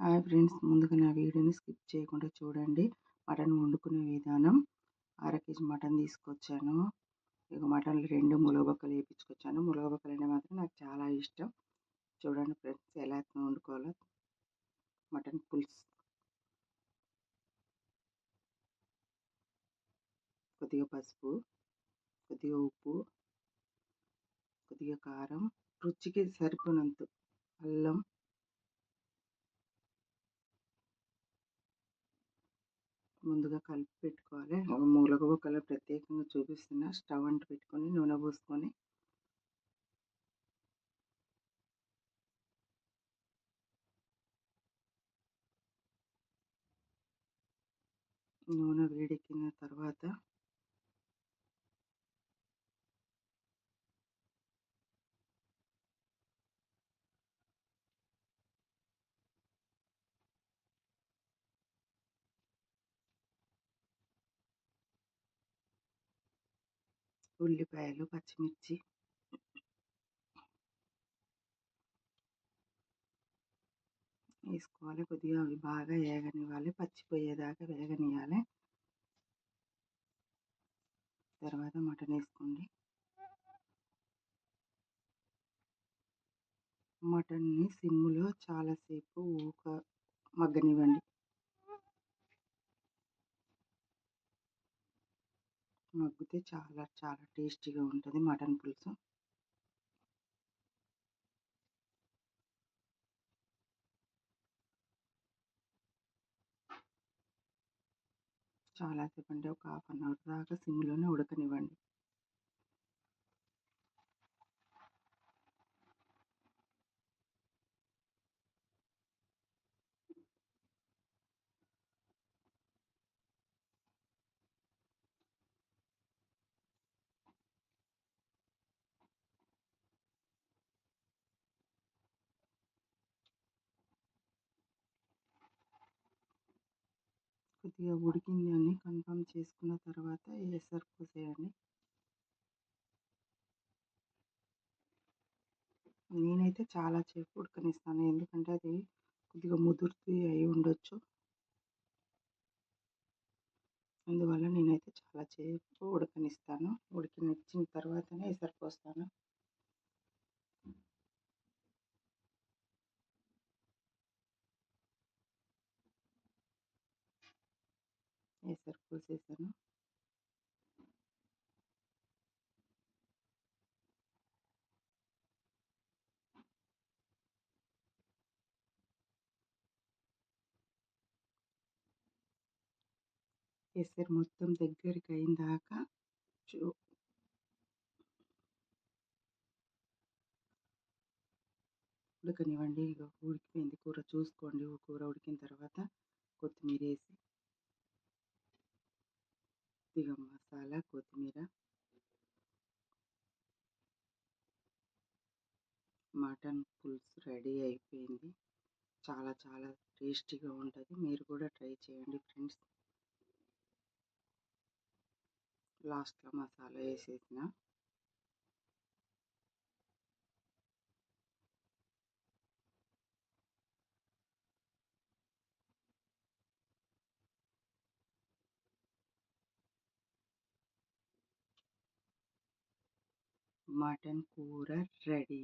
Hi friends ముందుగా నా వీడియోని స్కిప్ చేయకుండా చూడండి. మటన్ వండుకునే విధానం. అర కేజీ మటన్ తీసుకొచ్చాను. ఇక మటన్లు రెండు ములగబొక్కలు వేయించుకొచ్చాను ములగబొక్కలు అంటే మాత్రం నాకు చాలా ఇష్టం. చూడండి ఫ్రెండ్స్ ఎలా వండుకోవాలో. మటన్ పులుసు. కొద్దిగా పసుపు కొద్దిగా ఉప్పు కొద్దిగా కారం. రుచికి సరిపోనంత అల్లం ముందుగా కలిపి పెట్టుకోవాలి. మూలగ బొక్కలు ప్రత్యేకంగా చూపిస్తున్న. స్టవ్ అంటు పెట్టుకొని నూనె పోసుకొని. నూనె వేడెక్కిన తర్వాత ఉల్లిపాయలు పచ్చిమిర్చి. వేసుకోవాలి. కొద్దిగా అవి బాగా వేగనివ్వాలి. పచ్చిపోయేదాకా వేగనివ్వాలి తర్వాత మటన్ వేసుకోండి. మటన్ని సిమ్లో చాలాసేపు మగ్గితే చాలా చాలా టేస్టీగా ఉంటుంది మటన్ పులుసు. చాలాసేపు అంటే ఒక హాఫ్ అన్ అవర్ దాకా సిమ్లోనే ఉడకనివ్వండి. కొద్దిగా ఉడికింది అని కన్ఫర్మ్ చేసుకున్న తర్వాత ఎసరు పోసేయండి నేనైతే చాలా సేపు ఉడకనిస్తాను. ఎందుకంటే అది కొద్దిగా ముదురుతూ అయి ఉండొచ్చు. అందువల్ల నేనైతే చాలా సేపు ఉడకనిస్తాను. ఉడికినిచ్చిన తర్వాతనే ఎసరు పోస్తాను ఎసరు పోసేసాను ఎసరు మొత్తం దగ్గరికి అయిన దాకా చూ ఉడకనివ్వండి ఇక ఉడికిపోయింది కూర చూసుకోండి కూర ఉడికిన తర్వాత కొత్తిమీర వేసి కొద్దిగా మసాలా కొత్తిమీర మటన్ పులుసు రెడీ అయిపోయింది. చాలా చాలా టేస్టీగా ఉంటుంది. మీరు కూడా ట్రై చేయండి ఫ్రెండ్స్ లాస్ట్లో మసాలా వేసేసిన. మటన్ కూర రెడీ